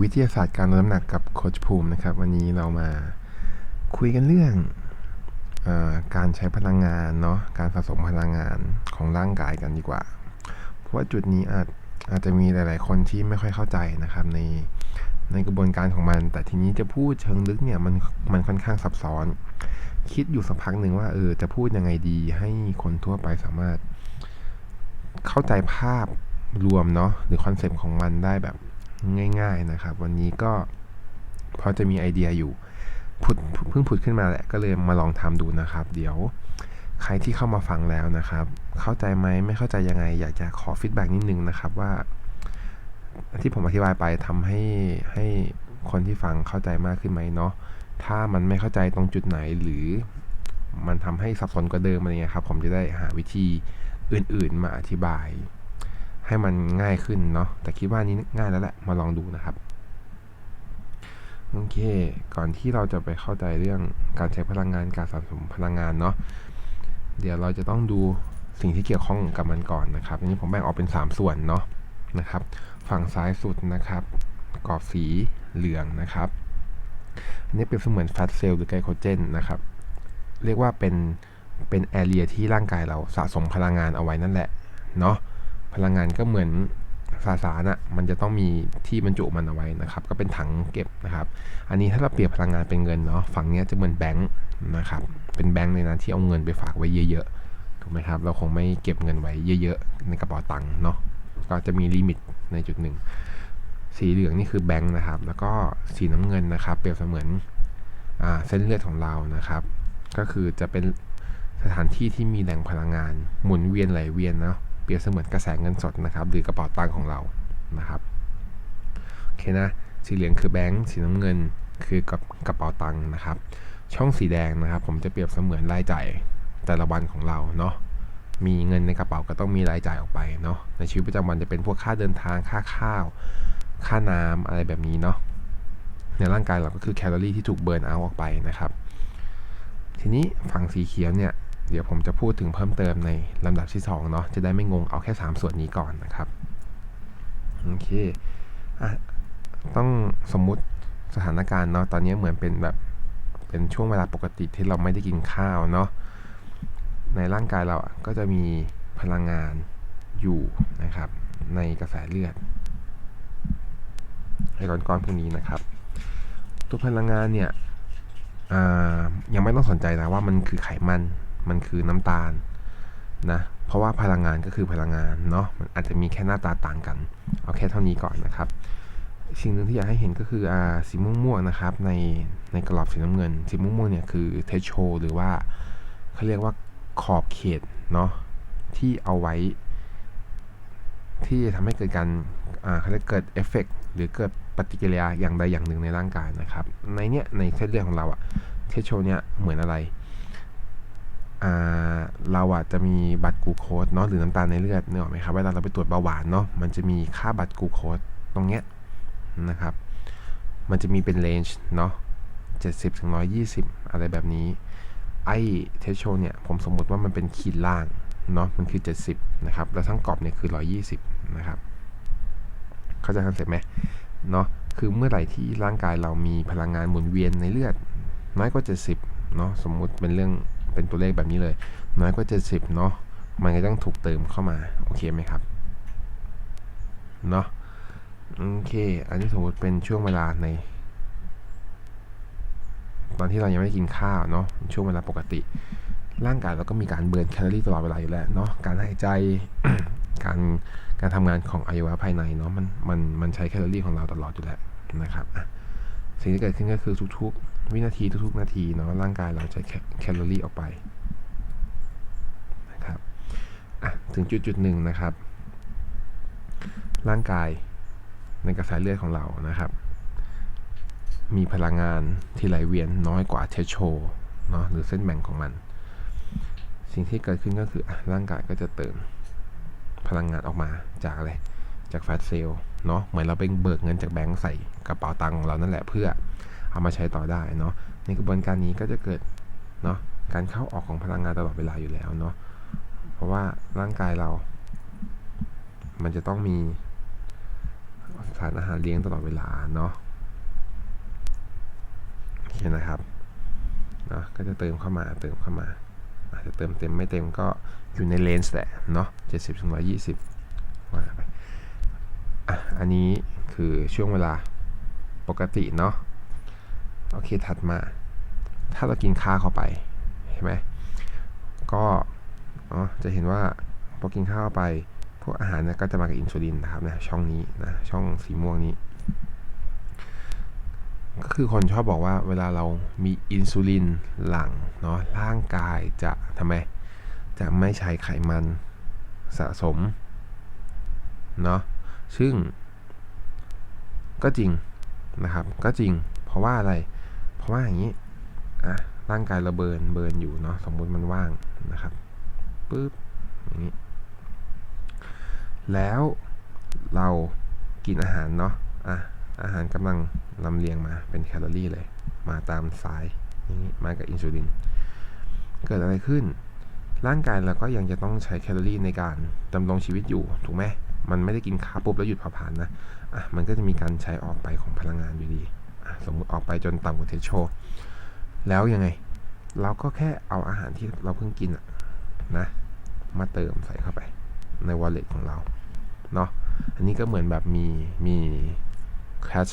วิทยาศาสตร์การลดน้ำหนักกับโคชภูมินะครับ วันนี้เรามาคุยกันเรื่องอการใช้พลังงานเนาะการสะสมพลังงานของร่างกายกันดีกว่า เพราะว่าจุดนี้อาจอาจจะมีหลาย ๆ คนที่ไม่ค่อยเข้าใจนะครับในในกระบวนการของมัน แต่ทีนี้จะพูดเชิงลึกเนี่ยมันมันค่อนข้างซับซ้อน คิดอยู่สักพักหนึ่งว่าเออจะพูดยังไงดี ให้คนทั่วไปสามารถเข้าใจภาพรวมเนาะหรือคอนเซปต์ของมันได้แบบ ง่าย ๆนะครับ วันนี้ก็พอจะมีไอเดียอยู่ผุดเพิ่งผุดขึ้นมาแหละก็เลยมาลองทำดูนะครับ เดี๋ยวใครที่เข้ามาฟังแล้วนะครับ เข้าใจไหมไม่เข้าใจยังไง อยากจะขอฟีดแบ็กนิดนึงนะครับว่า ที่ผมอธิบายไปทำให้ให้คนที่ฟังเข้าใจมากขึ้นไหมเนาะถ้ามันไม่เข้าใจตรงจุดไหนหรือมันทำให้สับสนกว่าเดิมอะไรเงี้ยครับ ผมจะได้หาวิธีอื่นๆมาอธิบาย ให้มันง่ายขึ้นเนาะแต่คิดว่านี้ง่ายแล้วแหละมาลองดูนะครับโอเค ก่อนที่เราจะไปเข้าใจเรื่องการใช้พลังงานการสะสมพลังงานเนาะเดี๋ยวเราจะต้องดูสิ่งที่เกี่ยวข้องกับมันก่อนนะครับอันนี้ผมแบ่งออกเป็น 3 ส่วนเนาะนะครับ ฝั่งซ้ายสุดนะครับ กรอบสีเหลืองนะครับอันนี้เป็นเสมือนแฟตเซลล์หรือไกลโคเจนนะครับ เรียกว่าเป็นเป็นแอเรียที่ร่างกายเราสะสมพลังงานเอาไว้นั่นแหละเนาะ พลังงานก็เหมือนสาสารอะมันจะต้องมีที่บรรจุมันเอาไว้นะครับ ก็เป็นถังเก็บนะครับ อันนี้ถ้าเราเปรียบพลังงานเป็นเงินเนาะฝั่งนี้จะเหมือนแบงค์นะครับ เป็นแบงค์ในนั้นที่เอาเงินไปฝากไว้เยอะๆถูกไหมครับ เราคงไม่เก็บเงินไว้เยอะๆในกระเป๋าตังค์เนาะก็จะมีลิมิตในจุดหนึ่งสีเหลืองนี่คือแบงค์นะครับ แล้วก็สีน้ำเงินนะครับ เปรียบเสมือนเส้นเลือดของเรานะครับ ก็คือจะเป็นสถานที่ที่มีแหล่งพลังงาน หมุนเวียนไหลเวียนเนาะ เปรียบเสมือนกระแสเงินสดนะครับ หรือกระเป๋าตังค์ของเรานะครับโอเคนะสีเหลืองคือแบงค์สีน้ำเงินคือกับกระเป๋าตังค์นะครับ ช่องสีแดงนะครับ ผมจะเปรียบเสมือนรายจ่ายแต่ละวันของเราเนาะมีเงินในกระเป๋าก็ต้องมีรายจ่ายออกไปเนาะในชีวิตประจำวันจะเป็นพวกค่าเดินทางค่าข้าว ค่าน้ำอะไรแบบนี้เนาะในร่างกายเราก็คือแคลอรี่ที่ถูกเบิร์นเอาออกไปนะครับ ทีนี้ฝั่งสีเขียวเนี่ย เดี๋ยวผมจะพูดถึงเพิ่มเติมในลำดับที่2เนาะจะได้ไม่งงเอาแค่ 3 ส่วนนี้ก่อนนะครับโอเคอะต้องสมมุติสถานการณ์เนาะตอนนี้เหมือนเป็นแบบเป็นช่วงเวลาปกติที่เราไม่ได้กินข้าวเนาะในร่างกายเราก็จะมีพลังงานอยู่นะครับ ในกระแสเลือดไอก้อนพวกนี้นะครับ ตัวพลังงานเนี่ยยังไม่ต้องสนใจนะว่ามันคือไขมัน มันคือน้ำตาลนะ เพราะว่าพลังงานก็คือพลังงานเนาะ มันอาจจะมีแค่หน้าตาต่างกัน เอาแค่เท่านี้ก่อนนะครับ สิ่งหนึ่งที่อยากให้เห็นก็คืออ่าสีม่วงๆนะครับในในกรอบสีน้ำเงิน สีม่วงๆเนี่ยคือเทชโชหรือว่าเขาเรียกว่าขอบเขตเนาะที่เอาไว้ ที่จะทำให้เกิดการอ่าเขาเรียกเกิดเอฟเฟกหรือเกิดปฏิกิริยาอย่างใดอย่างหนึ่งในร่างกายนะครับ ในเนี้ยในเส้นเลือดของเราอะเทชโชเนี้ยเหมือนอะไร เราอาจจะมีบัตรกูโคสเนาะหรือน้ำตาลในเลือดเนี่ยหรอไหมครับเวลาเราไปตรวจเบาหวานเนาะมันจะมีค่าบัตรกูโคสตรงเนี้ยนะครับ มันจะมีเป็นเลนจ์เนาะ70ถึง120 อะไรแบบนี้ ไอเทสโชเนี่ย ผมสมมติว่ามันเป็นขีดล่างเนาะมันคือ 70 นะครับ แล้วทั้งกรอบเนี่ยคือ 120 นะครับ เข้าใจคอนเซ็ปต์ไหมเนาะคือเมื่อไหร่ที่ร่างกายเรามีพลังงานหมุนเวียนในเลือดน้อยกว่า 70 เนาะสมมุติเป็นเรื่อง เป็นตัวเลขแบบนี้เลย น้อยกว่า 70 เนาะมันก็ต้องถูกเติมเข้ามาโอเคไหมครับเนาะโอเค อันนี้สมมติเป็นช่วงเวลาใน ตอนที่เรายังไม่ได้กินข้าวเนาะช่วงเวลาปกติ ร่างกายเราก็มีการเบิร์นแคลอรี่ตลอดเวลาอยู่แล้วเนาะการหายใจการการทำงานของอวัยวะภายในเนาะมันมันมันใช้แคลอรี่ของเราตลอดอยู่แล้วนะครับสิ่งที่เกิดขึ้นก็คือทุกๆ วินาทีทุกๆ นาทีเนาะร่างกายเราใช้แคลอรี่ออกไปนะครับถึงจุดจุดหนึ่งนะครับ ร่างกายในกระแสเลือดของเรานะครับ มีพลังงานที่ไหลเวียนน้อยกว่าเทชโชเนาะหรือเส้นแบ่งของมัน สิ่งที่เกิดขึ้นก็คืออร่างกายก็จะเติมพลังงานออกมาจากอะไรจากแฟตเซลล์เนาะเหมือนเราไปเบิกเงินจากแบงก์ใส่กระเป๋าตังค์ของเรานั่นแหละเพื่อ เอามาใช้ต่อได้เนาะในกระบวนการนี้ก็จะเกิดเนาะการเข้าออกของพลังงานตลอดเวลาอยู่แล้วเนาะเพราะว่าร่างกายเรา มันจะต้องมีสารอาหารเลี้ยงตลอดเวลาเนาะโอเคนะครับเนาะก็จะเติมเข้ามาเติมเข้ามาอาจจะเติมเต็มไม่เต็มก็อยู่ในเลนส์แหละเนาะ70ถึง120ว่าไปอะอันนี้คือช่วงเวลาปกติเนาะ โอเคถัดมา ถ้าเรากินข้าวเข้าไปเห็นไหมก็อ๋อจะเห็นว่าพอกินข้าวเข้าไป พวกอาหารเนี่ยก็จะมากับอินซูลินนะครับนะช่องนี้นะช่องสีม่วงนี้ ก็คือคนชอบบอกว่าเวลาเรามีอินซูลินหลังเนาะร่างกายจะทำไมจะไม่ใช้ไขมันสะสมเนาะซึ่ง ก็จริงนะครับ ก็จริง เพราะว่าอะไร ราะว่าอย่างนี้อะร่างกายเราเบิร์นเบิร์นอยู่เนาะสมมุติมันว่างนะครับปุ๊บอย่างนี้ แล้วเรากินอาหารเนาะอะอาหารกำลังลำเลียงมาเป็นแคลอรี่เลย มาตามสายอย่างนี้มากับอินซูลิน เกิดอะไรขึ้น ร่างกายเราก็ยังจะต้องใช้แคลอรี่ในการดำรงชีวิตอยู่ถูกไหมมันไม่ได้กินคาร์บปุ๊บแล้วหยุดเผาผลาญนะอะมันก็จะมีการใช้ออกไปของพลังงานอยู่ดี สมมุติออกไปจนต่ำกว่าเทสโช แล้วยังไง เราก็แค่เอาอาหารที่เราเพิ่งกินนะมาเติมใส่เข้าไปใน wallet ของเราเนาะอันนี้ก็เหมือนแบบมีมีแคช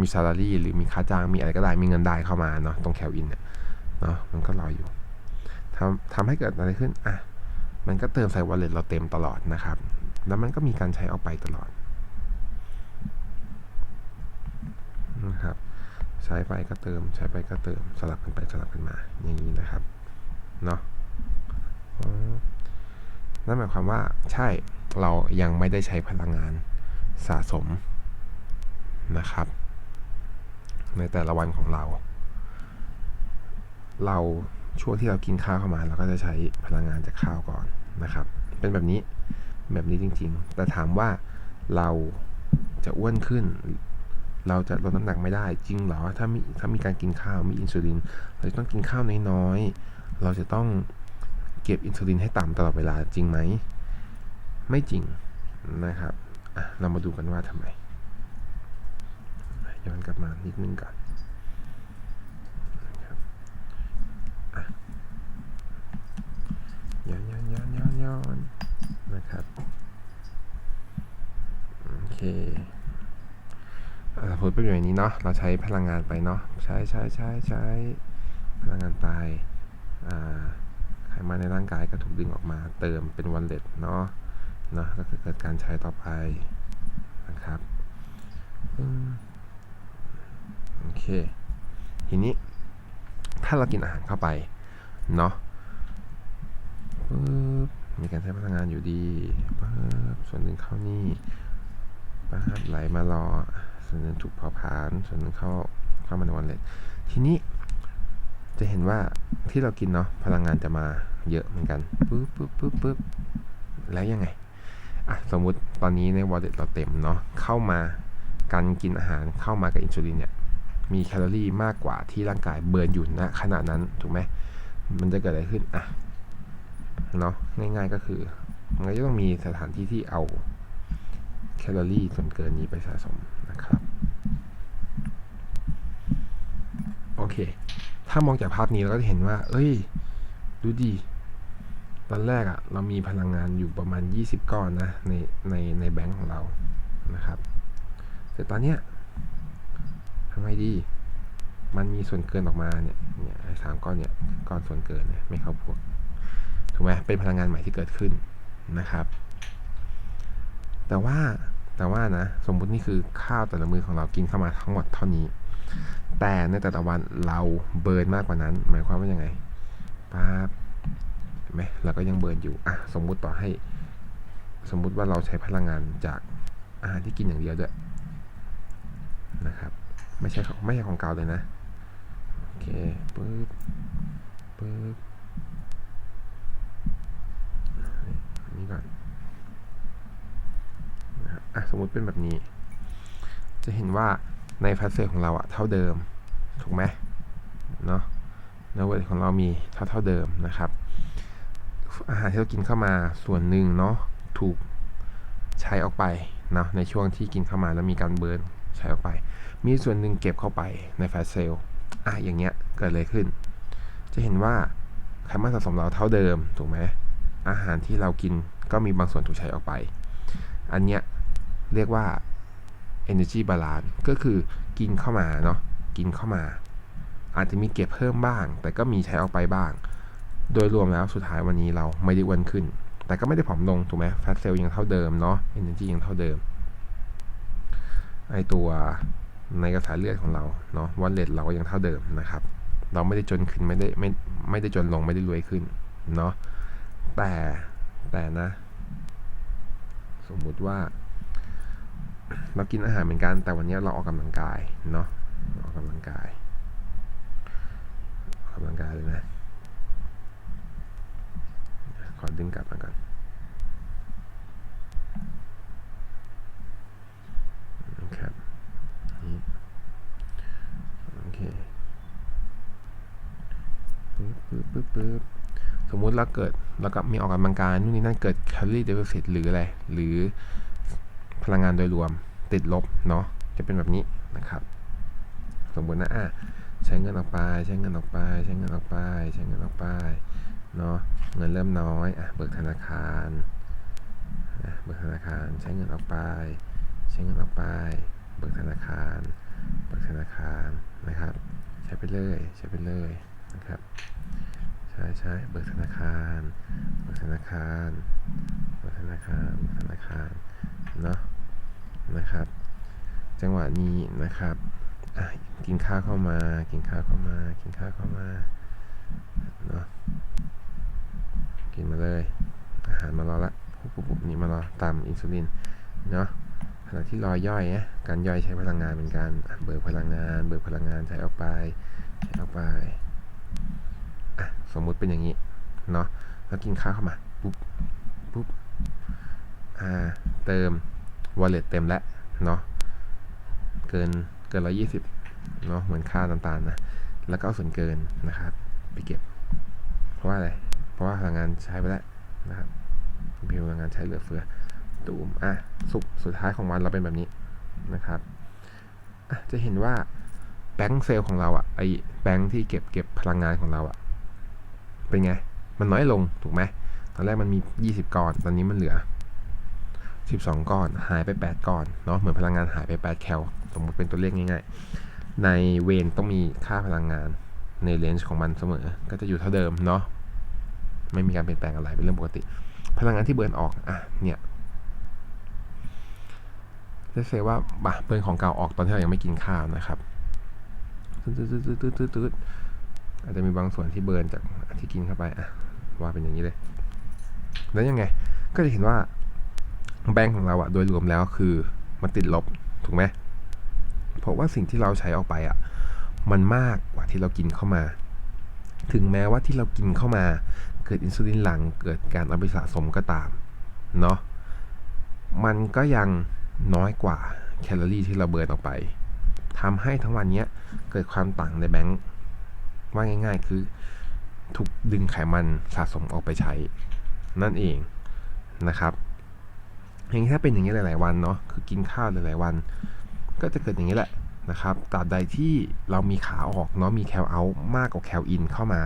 มีซา l a รีหรือมีค่าจ้างมีอะไรก็ได้มีเงินได้เข้ามาเนาะตรงแคลอินเนี่ยเนาะมันก็รออยู่ทำทำให้เกิดอะไรขึ้นอะมันก็เติมใส่ wallet เราเต็มตลอดนะครับ แล้วมันก็มีการใช้ออกไปตลอด นะครับ ใช้ไปก็เติม ใช้ไปก็เติม สลับกันไปสลับกันมาอย่างนี้นะครับ เนาะนั่นหมายความว่าใช่เรายังไม่ได้ใช้พลังงานสะสมนะครับ ในแต่ละวันของเรา เราช่วงที่เรากินข้าวเข้ามา เราก็จะใช้พลังงานจากข้าวก่อนนะครับ เป็นแบบนี้แบบนี้จริง ๆ แต่ถามว่าเราจะอ้วนขึ้น เราจะลดน้ำหนักไม่ได้จริงเหรอ ถ้ามีถ้ามีการกินข้าวมีอินซูลินเราจะต้องกินข้าวน้อยๆ เราจะต้องเก็บอินซูลินให้ต่ำตลอดเวลาจริงไหม ไม่จริงนะครับเรามาดูกันว่าทำไมย้อนกลับมานิดนึงก่อนย้อนย้อนย้อนย้อนย้อนนะครับ โอเค อ่าพูดเป็นอย่างนี้เนาะ เราใช้พลังงานไปเนาะ ใช้ใช้ใช้ใช้พลังงานไปไขมันในร่างกายก็ถูกดึงออกมาเติมเป็นวันเล็ตเนาะ เนาะแล้วก็เกิดการใช้ต่อไปนะครับ โอเค ทีนี้ถ้าเรากินอาหารเข้าไป เนาะปึ๊บมีการใช้พลังงานอยู่ดีปึ๊บส่วนหนึ่งเข้านี่ปึ๊บไหลมารอ ส่วนหนึ่งถูกเผาผลาญส่วนนึงเข้าเข้ามาในวันเล็ตทีนี้จะเห็นว่าที่เรากินเนาะพลังงานจะมาเยอะเหมือนกันปึ๊บปึ๊บปึ๊บปึ๊บแล้วยังไงอะสมมุติตอนนี้ในวอลเล็ตเราเต็มเนาะเข้ามาการกินอาหารเข้ามากับอินซูลินเนี่ยมีแคลอรี่มากกว่าที่ร่างกายเบิร์นอยู่ณขณะนั้นถูกไหมมันจะเกิดอะไรขึ้นอะเนาะง่ายๆก็คือ มันก็จะต้องมีสถานที่ที่เอาแคลอรี่ส่วนเกินนี้ไปสะสมนะครับ โอ เค ถ้ามองจากภาพนี้เราก็จะเห็นว่า เอ้ย ดูดี ตอนแรกอะเรามีพลังงานอยู่ประมาณ 20 ก้อนนะ ใน ใน ในแบงค์ของเรา นะครับ แต่ตอนเนี้ยทำไมดี มันมีส่วนเกินออกมาเนี่ย เนี่ยไอ้สามก้อนเนี่ย ก้อนส่วนเกินเนี่ยไม่เข้าพวก ถูกไหมเป็นพลังงานใหม่ที่เกิดขึ้นนะครับ แต่ว่าแต่ว่านะ สมมุตินี่คือข้าวแต่ละมือของเรากินเข้ามาทั้งหมดเท่านี้ แต่ในแต่ละวันเราเบิร์นมากกว่านั้น หมายความว่ายังไงป๊าบเห็นไหมเราก็ยังเบิร์นอยู่อะสมมุติต่อให้ สมมุติว่าเราใช้พลังงานจากอาหารที่กินอย่างเดียวด้วยนะครับ ไม่ใช่ไม่ใช่ของเก่าเลยนะโอเคปึ๊บปึ๊บนี้ก่อนนะครับอะสมมุติเป็นแบบนี้ จะเห็นว่า ในแฟตเซลของเราอะเท่าเดิม ถูกไหมเนาะในเวทของเรามีเท่าเท่าเดิมนะครับ อาหารที่เรากินเข้ามาส่วนหนึ่งเนาะถูกใช้ออกไปเนาะในช่วงที่กินเข้ามาแล้วมีการเบิร์นใช้ออกไป มีส่วนหนึ่งเก็บเข้าไปในแฟตเซลล์อะอย่างเงี้ยเกิดอะไรขึ้น จะเห็นว่าไขมันสะสมเราเท่าเดิมถูกไหมอาหารที่เรากินก็มีบางส่วนถูกใช้ออกไป อันเนี้ยเรียกว่า energy balance ก็คือกินเข้ามาเนาะกินเข้ามา อาจจะมีเก็บเพิ่มบ้าง แต่ก็มีใช้ออกไปบ้าง โดยรวมแล้วสุดท้ายวันนี้เราไม่ได้อ้วนขึ้น แต่ก็ไม่ได้ผอมลงถูกไหมแฟตเซลล์ยังเท่าเดิมเนาะ energy ยังเท่าเดิมไอตัวในกระแสเลือดของเราเนาะวันเลทเราก็ยังเท่าเดิมนะครับ เราไม่ได้จนขึ้นไม่ได้ไม่ไม่ได้จนลงไม่ได้รวยขึ้นเนาะแต่แต่นะ สมมุติว่า เรากินอาหารเหมือนกันแต่วันนี้เราออกกำลังกายเนาะออกกำลังกายออกกำลังกายเลยนะขอดึงกลับมาก่อนครับนี่โอเคปึ๊บปึ๊บปึ๊บปึ๊บสมมุติเราเกิดเรากับมีออกกำลังกายนู่นนี่นั่นเกิดแคลอรี่เดฟิซิตหรืออะไรหรือ พลังงานโดยรวมติดลบเนาะจะเป็นแบบนี้นะครับสมมตินะอะใช้เงินออกไป ใช้เงินออกไป ใช้เงินออกไป ใช้เงินออกไปเนาะเงินเริ่มน้อยอะเบิกธนาคารเบิกธนาคารใช้เงินออกไป ใช้เงินออกไปเบิกธนาคารเบิกธนาคารนะครับ ใช้ไปเลยใช้ไปเลยนะครับ ช่ใช่เบิกธนาคาร เบิกธนาคาร เบิกธนาคาร เบิกธนาคาร เนาะนะครับ จังหวะนี้นะครับ กินข้าวเข้ามา กินข้าวเข้ามา กินข้าวเข้ามา เนาะกินมาเลย อาหารมารอละปุ๊บปุ๊บปุ๊บนี่มารอตามอินซูลิน เนาะขณะที่รอย่อยนะการย่อยใช้พลังงานเหมือนกัน เบิกพลังงาน เบิกพลังงานใช้ออกไป ใช้ออกไป อะสมมุติเป็นอย่างนี้เนาะแล้วกินข้าวเข้ามาปุ๊บปุ๊บอ่าเติม wallet เต็มแล้วเนาะเกินเกินร้อยี่สิบเนาะเหมือนค่าต่างๆนะแล้วก็เอาส่วนเกินนะครับไปเก็บ เพราะว่าอะไร เพราะว่าพลังงานใช้ไปแล้วนะครับมีพลังงานใช้เหลือเฟือตูมอะสุกสุดท้ายของวันเราเป็นแบบนี้นะครับจะเห็นว่าแบงค์เซลล์ของเราอะไอแบงค์ที่เก็บเก็บพลังงานของเราอะ เป็นไง มันน้อยลงถูกไหมตอนแรกมันมี 20 ก้อน ตอนนี้มันเหลือ 12 ก้อน หายไป 8 ก้อน เนาะ เหมือนพลังงานหายไป 8 แคล สมมติเป็นตัวเลขง่ายๆ ในเวนต้องมีค่าพลังงานในเลนจ์ของมันเสมอ ก็จะอยู่เท่าเดิมเนาะ ไม่มีการเปลี่ยนแปลงอะไร เป็นเรื่องปกติ พลังงานที่เบิร์นออก อะ เนี่ยจะเซว่าบะเบิร์นของเก่าออกตอนที่เรายังไม่กินข้าวนะครับตืดตืดตืดตืดตืดตืด อาจจะมีบางส่วนที่เบิร์นจากที่กินเข้าไปอะว่าเป็นอย่างนี้เลย แล้วยังไงก็จะเห็นว่าแบงค์ของเราอะโดยรวมแล้วคือมันติดลบถูกไหมเพราะว่าสิ่งที่เราใช้ออกไปอะมันมากกว่าที่เรากินเข้ามา ถึงแม้ว่าที่เรากินเข้ามา เกิดอินซูลินหลังเกิดการเอาไปสะสมก็ตามเนาะมันก็ยังน้อยกว่าแคลอรี่ที่เราเบิร์นออกไปทำให้ทั้งวันนี้เกิดความต่างในแบงค์ ว่าง่าย ๆ คือถูกดึงไขมันสะสมออกไปใช้ นั่นเองนะครับอย่างถ้าเป็นอย่างนี้หลาย ๆ วันเนาะคือกินข้าวหลาย ๆ วัน ก็จะเกิดอย่างนี้แหละนะครับตราบใดที่เรามีขาออกเนาะมีแคลเอามากกว่าแคลอินเข้ามา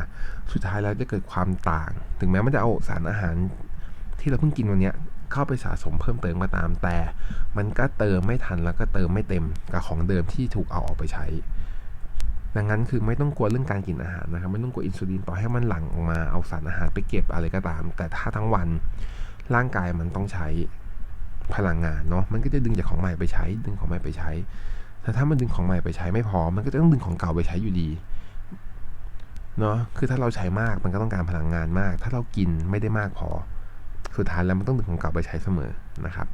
สุดท้ายแล้วจะเกิดความต่าง ถึงแม้มันจะเอาสารอาหารที่เราเพิ่งกินวันนี้เข้าไปสะสมเพิ่มเติมก็ตามแต่ มันก็เติมไม่ทันแล้วก็เติมไม่เต็มกับของเดิมที่ถูกเอาออกไปใช้ ดังนั้นคือไม่ต้องกลัวเรื่องการกินอาหารนะครับไม่ต้องกลัวอินซูลินต่อให้มันหลั่งออกมาเอาสารอาหารไปเก็บอะไรก็ตาม แต่ถ้าทั้งวันร่างกายมันต้องใช้พลังงานเนาะมันก็จะดึงจากของใหม่ไปใช้ ดึงของใหม่ไปใช้ แต่ถ้ามันดึงของใหม่ไปใช้ไม่พอ มันก็จะต้องดึงของเก่าไปใช้อยู่ดีเนาะคือถ้าเราใช้มากมันก็ต้องการพลังงานมาก ถ้าเรากินไม่ได้มากพอ สุดท้ายแล้วมันต้องดึงของเก่าไปใช้เสมอนะครับ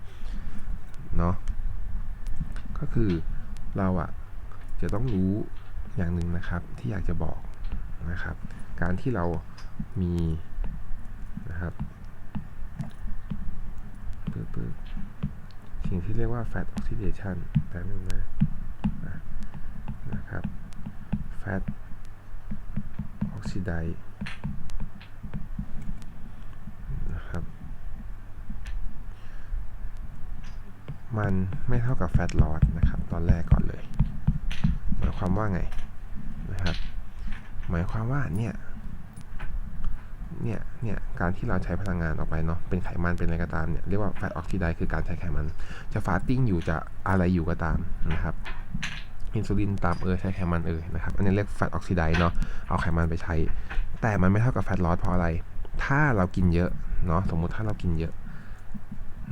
เนาะก็คือเราอะจะต้องรู้ อย่างหนึ่งนะครับที่อยากจะบอกนะครับ การที่เรามีนะครับปึ๊บปึ๊บสิ่งที่เรียกว่า fat oxidation แป๊บนึงนะนะครับ fat oxidize นะครับมันไม่เท่ากับ fat loss นะครับ ตอนแรกก่อนเลย ความว่าไงนะครับ หมายความว่าเนี่ยเนี่ยเนี่ยการที่เราใช้พลังงานออกไปเนาะเป็นไขมันเป็นอะไรก็ตามเนี่ยเรียกว่า fat oxidase คือการใช้ไขมัน จะฟาสติ้งอยู่จะอะไรอยู่ก็ตามนะครับอินซูลินตามเออใช้ไขมันเออนะครับอันนี้เรียก fat oxidase เนาะเอาไขมันไปใช้ แต่มันไม่เท่ากับ fat loss เพราะอะไร ถ้าเรากินเยอะเนาะสมมุติถ้าเรากินเยอะ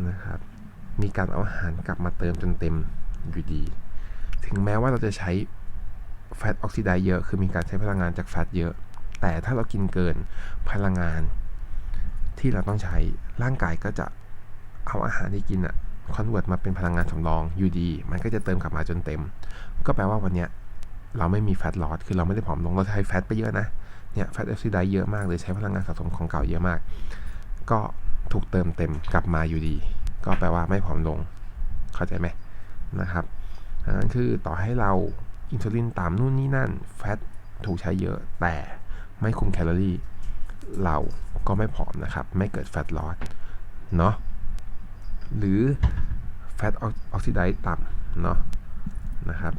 นะครับ มีการเอาอาหารกลับมาเติมจนเต็มอยู่ดี ถึงแม้ว่าเราจะใช้ แฟตออกซิไดซ์เยอะคือมีการใช้พลังงานจากแฟตเยอะ แต่ถ้าเรากินเกินพลังงานที่เราต้องใช้ร่างกายก็จะเอาอาหารที่กินอะคอนเวิร์ตมาเป็นพลังงานสำรองอยู่ดี มันก็จะเติมกลับมาจนเต็ม ก็แปลว่าวันเนี้ยเราไม่มีแฟตลอสคือเราไม่ได้ผอมลงเราใช้แฟตไปเยอะนะเนี่ยแฟตออกซิไดซ์เยอะมากเลยใช้พลังงานสะสมของเก่าเยอะมาก ก็ถูกเติมเต็มกลับมาอยู่ดี ก็แปลว่าไม่ผอมลง เข้าใจไหมนะครับดังนั้นคือต่อให้เรา อินซูลินตามนู่นนี่นั่น แฟตถูกใช้เยอะแต่ไม่คุมแคลอรี่ เราก็ไม่ผอมนะครับ ไม่เกิดแฟตลอสเนาะหรือแฟตออกซิไดซ์ต่ำเนาะนะครับ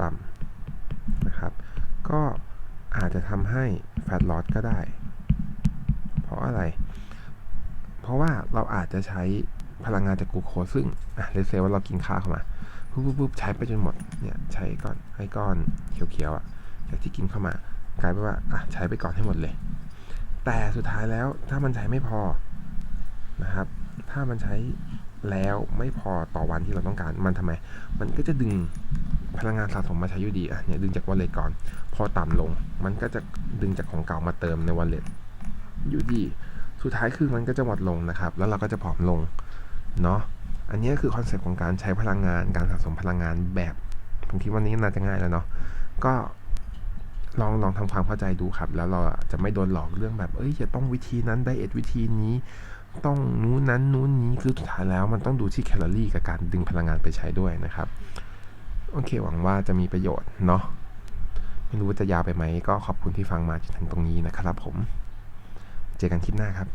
ต่ำนะครับ ก็อาจจะทำให้แฟตลอสก็ได้ ราะอะไร เพราะว่าเราอาจจะใช้พลังงานจากกูโคซึ่งอะเลเซว่าเรากินข้าวเข้ามาปุ๊บปุ๊บปุ๊บใช้ไปจนหมดเนี่ยใช้ก้อนไอ้ก้อนเขียวๆอะจากที่กินเข้ามากลายเป็นว่าอะใช้ไปก่อนให้หมดเลย แต่สุดท้ายแล้วถ้ามันใช้ไม่พอนะครับ ถ้ามันใช้แล้วไม่พอต่อวันที่เราต้องการมันทำไม มันก็จะดึงพลังงานสะสมมาใช้อยู่ดีอะเนี่ยดึงจากวอลเล็ตก่อน พอต่ำลง มันก็จะดึงจากของเก่ามาเติมในวอลเล็ต อยู่ดี สุดท้ายคือมันก็จะหมดลงนะครับ แล้วเราก็จะผอมลงเนาะ อันนี้คือคอนเซปต์ของการใช้พลังงาน การสะสมพลังงานแบบผมคิดว่านี้น่าจะง่ายแล้วเนาะ ก็ลองลองทำความเข้าใจดูครับ แล้วเราจะไม่โดนหลอกเรื่องแบบ เอ้ยจะต้องวิธีนั้นไดเอทวิธีนี้ ต้องนู้นนั้นนู้นนี้ คือสุดท้ายแล้วมันต้องดูที่แคลอรี่กับการดึงพลังงานไปใช้ด้วยนะครับ โอเคหวังว่าจะมีประโยชน์เนาะ ไม่รู้ว่าจะยาวไปไหม ก็ขอบคุณที่ฟังมาจนถึงตรงนี้นะครับผม เจอกันคลิปหน้าครับ